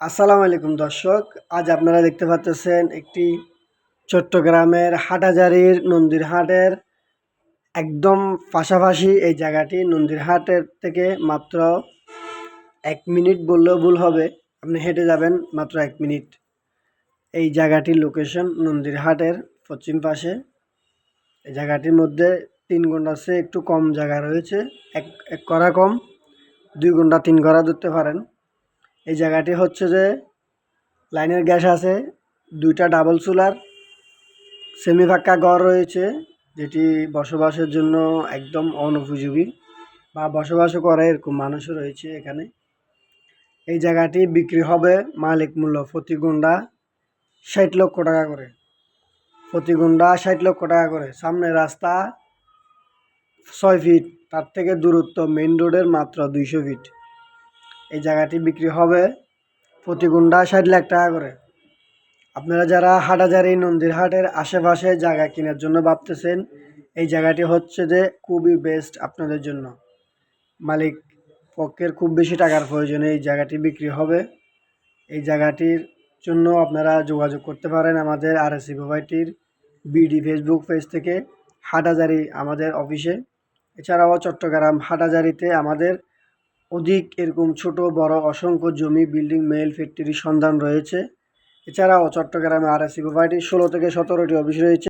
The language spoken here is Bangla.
আসসালামু আলাইকুম দর্শক, আজ আপনারা দেখতে পাচ্ছেন একটি চট্টগ্রামের হাটাজারির নন্দীরহাটের একদম পাশাপাশি এই জায়গাটি নন্দীরহাটের থেকে মাত্র এক মিনিট বললেও ভুল হবে, আপনি হেঁটে যাবেন মাত্র এক মিনিট। এই জায়গাটির লোকেশন নন্দীরহাটের পশ্চিম পাশে। এই জায়গাটির মধ্যে তিন ঘণ্টা সে একটু কম জায়গা রয়েছে, এক এক করা কম, দুই ঘণ্টা তিন ঘণ্টা ধরতে পারেন। এই জায়গাটি হচ্ছে যে লাইনের গ্যাস আছে, দুইটা ডাবল সোলার সেমি ফাঁকা ঘর রয়েছে, যেটি বসবাসের জন্য একদম অনুপযোগী বা বসবাসও করে এরকম মানুষও রয়েছে এখানে। এই জায়গাটি বিক্রি হবে মালিক মূল্য প্রতি গুন্ডা ষাট লক্ষ টাকা করে। প্রতি গুন্ডা ষাট লক্ষ টাকা করে। সামনে রাস্তা ছয় ফিট, তার থেকে দূরত্ব মেইন রোডের মাত্র দুইশো ফিট। এই জায়গাটি বিক্রি হবে প্রতি গুন্ডা ষাট লাখ টাকা করে। আপনারা যারা হাটাজারি নন্দীর হাটের আশেপাশে জায়গা কেনার জন্য ভাবতেছেন, এই জায়গাটি হচ্ছে যে খুবই বেস্ট আপনাদের জন্য। মালিক পক্ষের খুব বেশি টাকার প্রয়োজনে এই জায়গাটি বিক্রি হবে। এই জায়গাটির জন্য আপনারা যোগাযোগ করতে পারেন আমাদের আর এস প্রোভাইটির বিডি ফেসবুক পেজ থেকে হাটাজারি আমাদের অফিসে এছাড়াও চট্টগ্রাম হাটাজারিতে আমাদের অধিক এরকম ছোট, বড়, অসংখ্য জমি, বিল্ডিং, মেল ফ্যাক্টরির সন্ধান রয়েছে। এছাড়াও চট্টগ্রামে আর এস প্রোভাইটির ষোলো থেকে সতেরোটি অফিস রয়েছে।